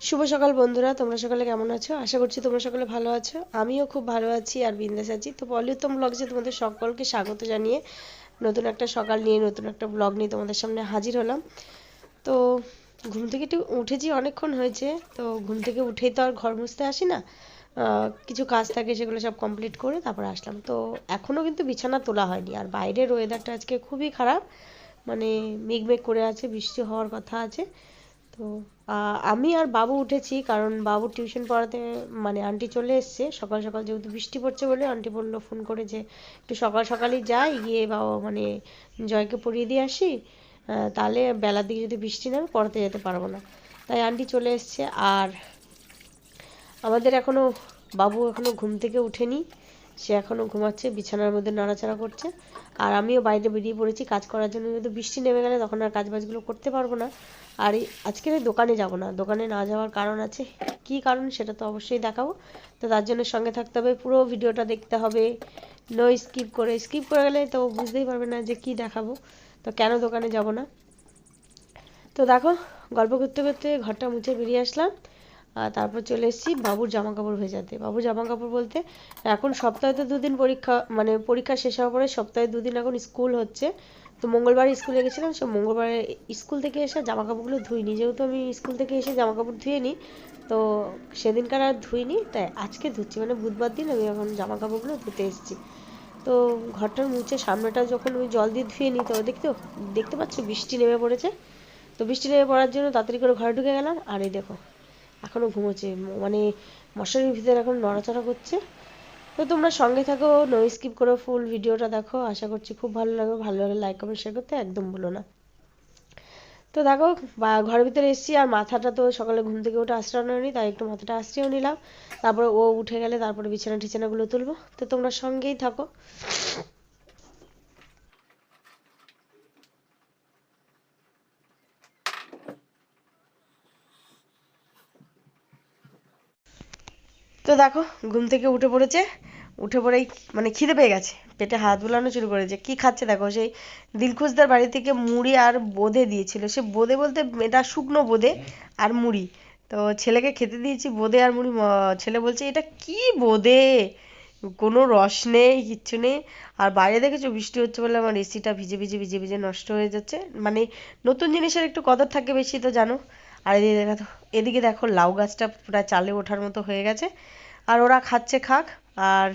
শুভ সকাল বন্ধুরা, তোমরা সকালে কেমন আছো? আশা করছি তোমরা সকলে ভালো আছো। আমিও খুব ভালো আছি আর বিন্দাস আছি। তো পলিউত্তম ব্লগসে তোমাদের সকলকে স্বাগত জানিয়ে নতুন একটা সকাল নিয়ে, নতুন একটা ব্লগ নিয়ে তোমাদের সামনে হাজির হলাম। তো ঘুম থেকে একটু উঠেছি, অনেকক্ষণ হয়েছে। তো ঘুম থেকে উঠেই তো আর ঘর মুছতে আসি না। কিছু কাজ থাকে সেগুলো সব কমপ্লিট করে তারপরে আসলাম। তো এখনও কিন্তু বিছানা তোলা হয়নি। আর বাইরের ওয়েদারটা আজকে খুবই খারাপ। মানে মেঘ মেঘ করে আছে, বৃষ্টি হওয়ার কথা আছে। তো আমি আর বাবু উঠেছি কারণ বাবু টিউশন পড়াতে মানে আন্টি চলে এসছে। সকাল সকাল যেহেতু বৃষ্টি পড়ছে বলে আন্টি বলল ফোন করে যে একটু সকাল সকালই যাই, গিয়ে বাবা মানে জয়কে পড়িয়ে দিয়ে আসি। তাহলে বেলার দিকে যদি বৃষ্টি নামে পড়াতে যেতে পারব না। তাই আন্টি চলে এসছে। আর আমাদের এখনও, বাবু এখনও ঘুম থেকে উঠেনি। সে এখনও ঘুমাচ্ছে, বিছানার মধ্যে নাড়াচাড়া করছে। আর আমিও বাইরে বেরিয়ে পড়েছি, কাজ করার জন্য কিন্তু বৃষ্টি নেমে গেলে তখন আর কাজ বাজগুলো করতে পারব না। আর আজকের দোকানে যাব না। দোকানে না যাওয়ার কারণ আছে। কি কারণ সেটা তো অবশ্যই দেখাবো। তো তার জন্য সঙ্গে থাকতে হবে, পুরো ভিডিওটা দেখতে হবে। নো স্কিপ করে স্কিপ করে গেলে তো বুঝতেই পারবে না যে কি দেখাবো। তো কেন দোকানে যাব না? তো দেখো, গল্প করতে করতে ঘরটা মুছে বেরিয়ে আসলাম। তারপর চলে এসেছি বাবুর জামা কাপড় ভেজাতে। বাবুর জামা কাপড় বলতে এখন সপ্তাহে তো দুদিন পরীক্ষা মানে পরীক্ষা শেষ হওয়ার পরে সপ্তাহে দুদিন এখন স্কুল হচ্ছে। তো মঙ্গলবার স্কুলে গেছিলাম, সে মঙ্গলবারে স্কুল থেকে এসে জামা কাপড়গুলো ধুইনি। যেহেতু আমি স্কুল থেকে এসে জামা কাপড় ধুয়ে নিই তো সেদিনকার আর ধুইনি, তাই আজকে ধুচ্ছি। মানে বুধবার দিন আমি এখন জামা কাপড়গুলো ধুতে এসেছি। তো ঘরটা মুছে সামনেটা যখন আমি জল দিয়ে ধুয়ে নিই, তো দেখতে দেখতে পাচ্ছ বৃষ্টি নেমে পড়েছে। তো বৃষ্টি নেমে পড়ার জন্য তাড়াতাড়ি করে ঘরে ঢুকে গেলাম, আর এই দেখো এখনও ঘুমোচ্ছে। মানে মশারির ভিতরে এখন নড়াচড়া করছে। তো তোমরা সঙ্গে থাকো নো স্কিপ করে ফুল ভিডিওটা দেখো। আশা করছি খুব ভালো লাগবে। ভালো লাগলে লাইক কমেন্ট শেয়ার করতে একদম ভুলো না। তো দেখো ঘরের ভিতরে এসেছি আর মাথাটা তো সকালে ঘুম থেকে উঠে আশ্রানো হয়নি তাই একটু মাথাটা আশ্রিয়েও নিলাম। তারপরে ও উঠে গেলে তারপরে বিছানা টিছানাগুলো তুলবো। তো তোমরা সঙ্গেই থাকো। তো দেখো, ঘুম থেকে উঠে পড়েছে। উঠে পড়েই মানে খিদে পেয়ে গেছে। পেটে হাত বুলানো শুরু করেছে। কি খাচ্ছে দেখো, সেই দিলখুশদার বাড়ি থেকে মুড়ি আর বোঁদে দিয়েছিল। সে বোঁদে বলতে এটা শুকনো বোঁদে আর মুড়ি। তো ছেলেকে খেতে দিয়েছি বোঁদে আর মুড়ি। ছেলে বলছে, এটা কি বোঁদে? কোনো রস নেই, কিচ্ছু নেই। আর বাইরে দেখেছ, বৃষ্টি হচ্ছে বলে আমার এসিটা ভিজে ভিজে ভিজে ভিজে নষ্ট হয়ে যাচ্ছে। মানে নতুন জিনিসের একটু কদর থাকে বেশি, তো জানো। আর এদিকে দেখো এদিকে দেখো লাউ গাছটা প্রায় চালে ওঠার মতো হয়ে গেছে। আর ওরা খাচ্ছে খাক। আর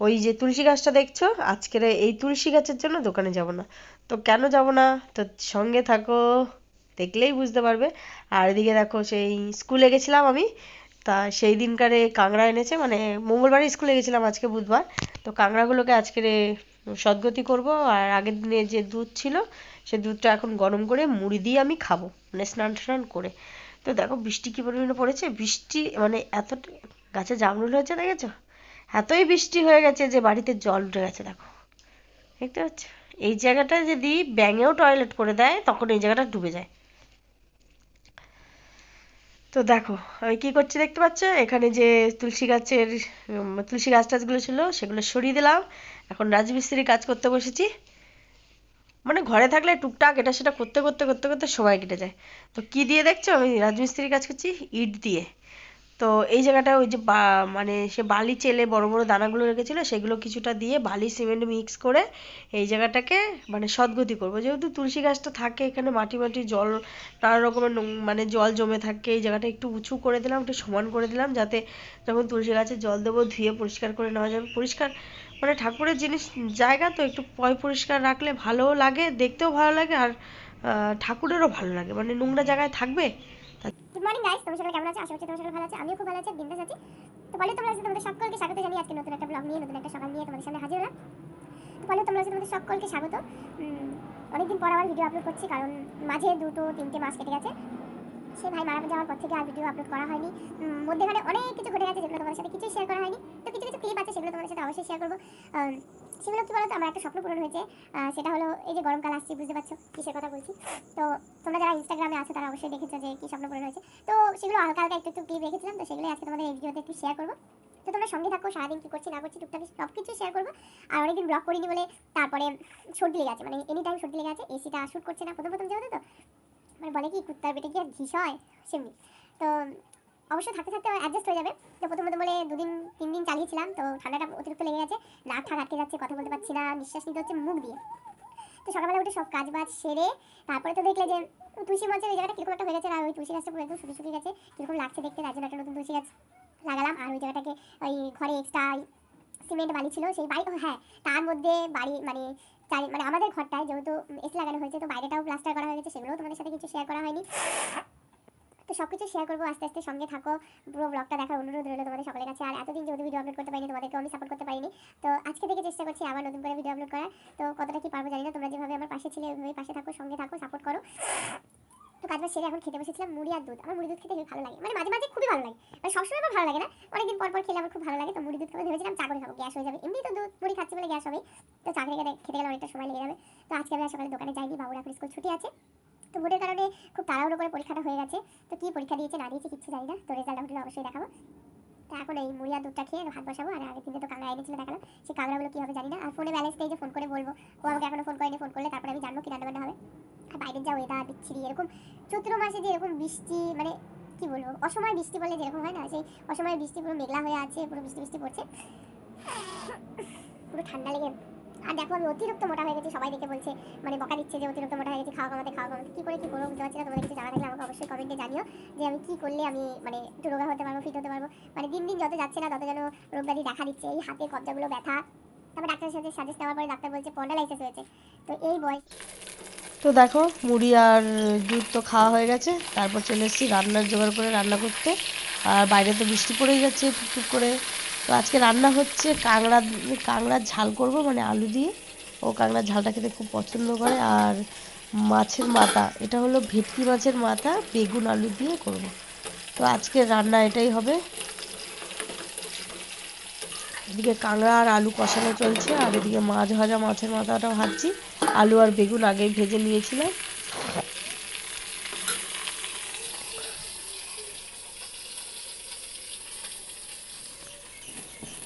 ওই যে তুলসী গাছটা দেখছ? আজকের এই তুলসী গাছের জন্য দোকানে যাব না। তো কেন যাব না? তো সঙ্গে থাকো, দেখলেই বুঝতে পারবে। আর এদিকে দেখো সেই স্কুলে গেছিলাম আমি। তা সেই দিনকারে কাঁকড়া এনেছে। মানে মঙ্গলবারে স্কুলে গেছিলাম আজকে বুধবার। তো কাঁকড়াগুলোকে আজকে সদ্গতি করব। আর আগের দিনে যে দুধ ছিল, সে দুধটা এখন গরম করে মুড়ি দিয়ে আমি খাব। মানে স্নান টান করে। তো দেখো বৃষ্টি কি পরিমাণে পড়েছে? বৃষ্টি মানে এত গাছে জামরুল হয়েছে দেখেছ? এতই বৃষ্টি হয়ে গেছে যে বাড়িতে জল উঠে গেছে, দেখো। দেখতে পাচ্ছ? এই জায়গাটা যদি ব্যাঙেও টয়লেট করে দেয়, তখন এই জায়গাটা ডুবে যায়। তো দেখো আমি কি করছি দেখতে পাচ্ছ? এখানে যে তুলসী গাছের তুলসী গাছ টাছগুলো ছিল, সেগুলো সরিয়ে দিলাম। এখন রাজমিস্ত্রি কাজ করতে বসেছি। মানে ঘরে থাকলে টুকটাক এটা সেটা করতে করতে করতে করতে সময় কেটে যায়। তো কি দিয়ে দেখছ? আমি রাজমিস্ত্রির কাজ করছি, ইট দিয়ে। তো এই জায়গাটা ওই যে বা মানে সে বালি চেলে বড় বড় দানাগুলো রেখেছিল, সেগুলো কিছুটা দিয়ে বালি, সিমেন্ট মিক্স করে এই জায়গাটাকে মানে সদ্গতি করব। যেহেতু তুলসী গাছটা থাকে এখানে, মাটি মাটি, জল, নানা রকমের মানে জল জমে থাকে, এই জায়গাটা একটু উঁচু করে দিলাম, একটু সমান করে দিলাম, যাতে যখন তুলসী গাছে জল দেবো, ধুয়ে পরিষ্কার করে নেওয়া যাবে। পরিষ্কার মানে ঠাকুরের জিনিস, জায়গা তো একটু পয় পরিষ্কার রাখলে ভালোও লাগে, দেখতেও ভালো লাগে আর ঠাকুরেরও ভালো লাগে। মানে নোংরা জায়গায় থাকবে গুড মর্নিং গাইস তোমরা সবাই কেমন আছো? আশা করছি তোমরা সবাই ভালো আছো। আমিও খুব ভালো আছি বিন্দাস আছি তো বলে তোমরা তোমাদের সকলকে স্বাগত জানিয়ে আজকে নতুন একটা ব্লগ নিয়ে, নতুন একটা সকাল নিয়ে তোমাদের সামনে হাজির হলাম। তো বলে তোমরা তোমাদের সকলকে স্বাগত। অনেকদিন পর আবার ভিডিও আপলোড করছি, কারণ মাঝে দুটো, তিনটে মাস কেটে গেছে। সে ভাই মারা যাওয়ার পর থেকে আর ভিডিও আপলোড করা হয়নি। মধ্যেখানে অনেক কিছু ঘটে গেছে যেগুলো তোমাদের সাথে কিছুই শেয়ার করা হয়নি। তো কিছু কিছু ক্লিপ আছে সেগুলো তোমাদের সাথে অবশ্যই শেয়ার করব। সেগুলো কি বলতো? আমার একটা স্বপ্ন পূরণ হয়েছে। সেটা হলো এই যে গরমকাল আসছে, বুঝতে পারছ? কিসের কথা বলছি? তো তোমরা যারা ইনস্টাগ্রামে আছো, তারা অবশ্যই দেখেছ যে কি স্বপ্ন পূরণ হয়েছে। তো সেগুলো হালকা হালকা একটু একটু ক্লিপ রেখেছিলাম। তো সেগুলোই আজকে তোমাদের এই ভিডিওতে একটু শেয়ার করব। তো তোমরা সঙ্গে থাকো, সারাদিন কী করছি না করছি, টুকটাক সব কিছু শেয়ার করব। আর অনেকদিন ব্লগ করিনি বলে তারপরে সর্দি লেগে আছে মানে এনি টাইম সর্দি লেগে আছে এসিটা শ্যুট করছে না প্রথম প্রথম যেহেতু তো। মানে বলে কি, কুত্তার পেটে কি ঘিস হয়? সেমনি। তো অবশ্যই থাকতে থাকতে অ্যাডজাস্ট হয়ে যাবে। তো প্রথম প্রথম বলে দুদিন, তিন দিন চালিয়েছিলাম। তো ঠান্ডাটা অতিরিক্ত লেগে গেছে। নাক ঠাক আটকে যাচ্ছে, কথা বলতে পারছি না। নিঃশ্বাস নিতে হচ্ছে মুখ দিয়ে। তো সকালবেলা উঠে সব কাজ বাজ সেরে তারপরে তো দেখলে যে তুলসী মঞ্চের ওই জায়গাটা কীরকম একটা হয়ে গেছে আর ওই তুলসী গাছটা পুরো একদম শুকিয়ে শুকিয়ে গেছে। কীরকম লাগছে দেখতে, তার জন্য একটা নতুন তুলসী গাছ লাগালাম। আর ওই জায়গাটাকে ওই ঘরে এক্সট্রা সিমেন্ট বালি ছিল, সেই বাড়ি হ্যাঁ তার মধ্যে বাড়ি মানে চারি মানে আমাদের ঘরটায় যেহেতু এসি লাগানো হয়েছে, তো বাইরেটাও প্লাস্টার করা হয়ে গেছে, সেগুলোও তোমাদের সাথে কিছু শেয়ার করা হয়নি। তো সব কিছু শেয়ার করব, আস্তে আস্তে সঙ্গে থাকো, পুরো ব্লগটা দেখার অনুরোধ রইল তোমাদের সকলের কাছে। আর এতদিন যেহেতু ভিডিও আপলোড করতে পারিনি, তোমাদেরকেও আমি সাপোর্ট করতে পারিনি। তো আজকে থেকে চেষ্টা করছি আবার নতুন করে ভিডিও আপলোড করার। তো কতটা কি পারব জানি না, তোমরা যেভাবে আমার পাশে ছিলে ওইভাবে পাশে থাকো, সঙ্গে থাকো সাপোর্ট করো। তো কাজ সেরে এখন খেতে বসেছিলাম মুড়ি আর দুধ। আমার মুড়ি দুধ খেতে ভালো লাগে। মানে মাঝে মাঝে খুবই ভালো লাগে। মানে সবসময় আমার ভালো লাগে না। অনেকদিন পর পর খেলে আমার খুব ভালো লাগে। তো মুড়ি দুধ খাব ভেবেছিলাম চা করে খাব। গ্যাস হয়ে যাবে। এমনি তো দুধ, মুড়ি খাচ্ছি বলে গ্যাস হবে তো চা খেতে খেতে গেলে অনেকটা সময় লেগে যাবে। তো আজকে আমি সকালে দোকানে যাইনি। বাবুর এখন স্কুল ছুটি আছে। তো ভোটের কারণে খুব তাড়াহুড়ো করে পরীক্ষাটা হয়ে গেছে। তো কি পরীক্ষা দিয়েছে না দিয়েছে কিচ্ছু জানি না। তো রেজাল্ট অবশ্যই দেখাবো। এখন এই মুড়িয়া দুধটা খেয়ে হাত বসাবো আর আগের দিনে তো কাঁকড়া এনেছিল দেখালাম, সেই কাঁকড়াগুলো কী হবে জানি না। আর ফোনে ব্যালেন্স নেই যে ফোন করে বলব। ও আমাকে এখনও ফোন করেনি ফোন করলে তারপরে আমি জানব কি রান্নাবান্না হবে। আর বাইরের যা ওয়েদার বিচ্ছিরি, এরকম চৈত্র মাসে যে এরকম বৃষ্টি মানে কি বলব, অসময় বৃষ্টি বলে যেরকম হয় না, সেই অসময় বৃষ্টি পুরো মেঘলা হয়ে আছে, পুরো বৃষ্টি বৃষ্টি পড়ছে। পুরো ঠান্ডা লেগে আর দেখো আমি অতিরিক্ত মোটা হয়ে গেছি, সবাই দেখে বলছে মানে বকা দিচ্ছে যে অতিরিক্ত মোটা হয়ে গেছি, খাওয়া কমাতে খাওয়া কমাতে। কী করে কী করব বুঝতে পারছি না, তোমাদের কিছু জানা থাকলে আমাকে অবশ্যই কমেন্টে জানিও যে আমি কী করলে আমি মানে একটু রোগা হতে পারব ফিট হতে পারব। মানে দিন দিন যত যাচ্ছে না তত যেন রোগ ব্যাধি দেখা দিচ্ছে, এই হাতে কবজাগুলো ব্যথা। তারপর ডাক্তারের সাথে সাজেস্ট নেওয়ার পরে ডাক্তার বলছে পন্ডালাইসিস হয়েছে। তো এই বয়স তো দেখো, মুড়ি আর দুধ তো খাওয়া হয়ে গেছে, তারপর চলে এসেছি রান্নার জোগাড় করে রান্না করতে। আর বাইরে তো বৃষ্টি পড়েই যাচ্ছে, টুকটুক করে। তো আজকে রান্না হচ্ছে কাঁকড়া, কাঁকড়ার ঝাল করব মানে আলু দিয়ে। ও কাঁকড়ার ঝালটা খেতে খুব পছন্দ করে। আর মাছের মাথা, এটা হলো ভেটকি মাছের মাথা, বেগুন, আলু দিয়ে করব। তো আজকে রান্না এটাই হবে। এদিকে কাঁকড়া আর আলু কষানো চলছে, আর এদিকে মাছ ভাজা মাছের মাথাটা ভাজছি। আলু আর বেগুন আগেই ভেজে নিয়েছিলাম।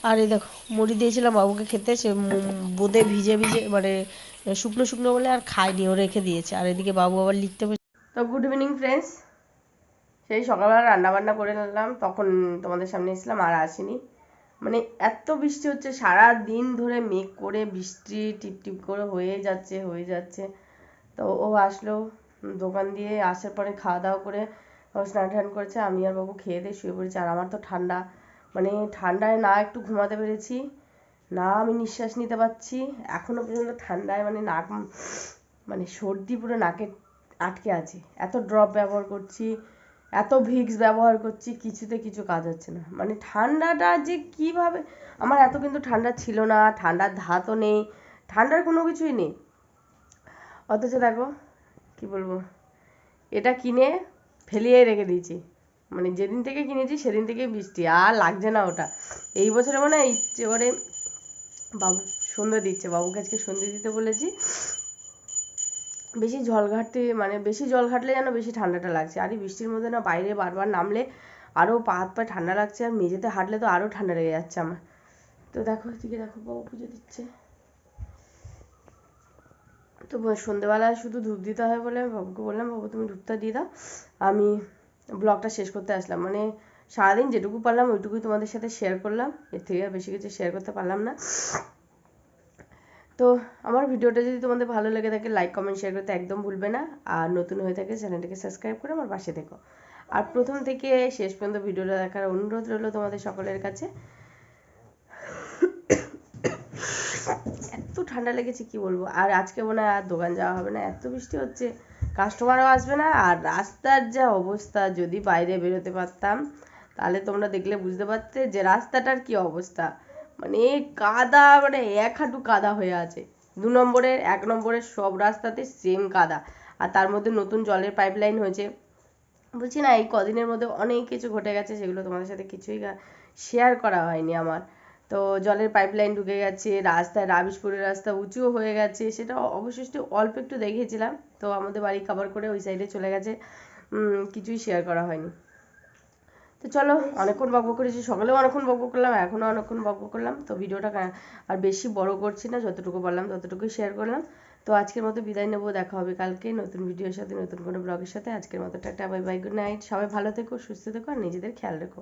আর এই দেখো, মুড়ি দিয়েছিলাম বাবুকে খেতে, সে বোঁদে ভিজে ভিজে মানে শুকনো শুকনো বলে আর খায়নি, ও রেখে দিয়েছে। আর এদিকে বাবু আবার লিখতে বসে তো গুড ইভিনিং ফ্রেন্ডস সেই সকালবেলা রান্না বান্না করে নিলাম, তখন তোমাদের সামনে এসেছিলাম, আর আসিনি। মানে এত বৃষ্টি হচ্ছে সারা দিন ধরে মেঘ করে বৃষ্টি টিপ টিপ করে হয়ে যাচ্ছে হয়ে যাচ্ছে। তো ও আসলো, দোকান দিয়ে আসার পরে খাওয়া দাওয়া করে স্নান টান করেছে, আমি আর বাবু খেয়ে দিয়ে শুয়ে পড়েছি, আর আমার তো ঠান্ডা। মানে ঠান্ডায় না একটু ঘুমাতে পেরেছি, না আমি নিঃশ্বাস নিতে পারছি, এখনও পর্যন্ত ঠান্ডায় মানে নাক মানে সর্দি পুরো নাকে আটকে আছে। এত ড্রপ ব্যবহার করছি, এত ভিক্স ব্যবহার করছি, কিছুতে কিছু কাজ হচ্ছে না। মানে ঠান্ডাটা যে কীভাবে, আমার এত কিন্তু ঠান্ডা ছিল না, ঠান্ডার ধাতও নেই, ঠান্ডার কোনো কিছুই নেই। অথচ দেখো, কি বলব, এটা কিনে ফেলিয়ে রেখে দিয়েছি। মানে যেদিন থেকে কিনেছি সেদিন থেকে বৃষ্টি, আর লাগছে না ওটা। এই বছরে মানে ইচ্ছে করে বাবু সন্ধ্যে দিচ্ছে, বাবুকে আজকে সন্ধ্যে দিতে বলেছি। বেশি জল ঘাটতে মানে বেশি জল ঘাটলে যেন বেশি ঠান্ডাটা লাগছে। আর এই বৃষ্টির মধ্যে না বাইরে বারবার নামলে আরও পা হাত পায়ে ঠান্ডা লাগছে, আর মেঝেতে হাঁটলে তো আরও ঠান্ডা লেগে যাচ্ছে আমার। তো দেখো, এদিকে দেখো, বাবু পুজো দিচ্ছে। তো সন্ধেবেলা শুধু ধূপ দিতে হয় বলে বাবুকে বললাম, বাবু তুমি ধূপটা দিয়ে দাও, আমি ব্লগটা শেষ করতে আসলাম। মানে সারাদিন যেটুকু পারলাম, ওইটুকুই তোমাদের সাথে শেয়ার করলাম। এর থেকে আর বেশি কিছু শেয়ার করতে পারলাম না। তো আমার ভিডিওটা যদি তোমাদের ভালো লেগে থাকে লাইক কমেন্ট শেয়ার করতে একদম ভুলবে না। আর নতুন হয়ে থাকে, চ্যানেলটাকে সাবস্ক্রাইব করে আমার পাশে থেকো। আর প্রথম থেকে শেষ পর্যন্ত ভিডিওটা দেখার অনুরোধ রইল তোমাদের সকলের কাছে। এত ঠান্ডা লেগেছে, কি বলব? আর আজকে মনে হয় আর দোকান যাওয়া হবে না। এত বৃষ্টি হচ্ছে। কাস্টমারও আসবে না। আর রাস্তার যা অবস্থা, যদি বাইরে বেরোতে পারতাম, তাহলে তোমরা দেখলে বুঝতে পারতে যে রাস্তাটার কি অবস্থা। মানে কাদা মানে এক হাঁটু কাদা হয়ে আছে। দু নম্বরের, এক নম্বরের সব রাস্তাতে সেম কাদা। আর তার মধ্যে নতুন জলের পাইপ লাইন হয়েছে। বলছি না, এই কদিনের মধ্যে অনেক কিছু ঘটে গেছে, সেগুলো তোমাদের সাথে কিছুই শেয়ার করা হয়নি আমার। তো জলের পাইপ লাইন ঢুকে গেছে, রাস্তায় রাবিশপুরের রাস্তা উঁচুও হয়ে গেছে, সেটা অবশিষ্ট অল্প একটু দেখিয়েছিলাম তো আমাদের বাড়ি কভার করে ওই সাইডে চলে গেছে কিছুই শেয়ার করা হয়নি। তো চলো, অনেকক্ষণ বকবক করেছি, সকালেও অনেকক্ষণ বকবক করলাম, এখনও অনেকক্ষণ বকবক করলাম, তো ভিডিওটা আর বেশি বড় করছি না, যতটুকু বললাম ততটুকুই শেয়ার করলাম। তো তো আজকের মতো বিদায় নেব, দেখা হবে কালকে নতুন ভিডিওর সাথে, নতুন কোনো ব্লগের সাথে, আজকের মতো ta ta bye bye good night সবাই ভালো থেকো, সুস্থ থেকো, আর নিজেদের খেয়াল রেখো।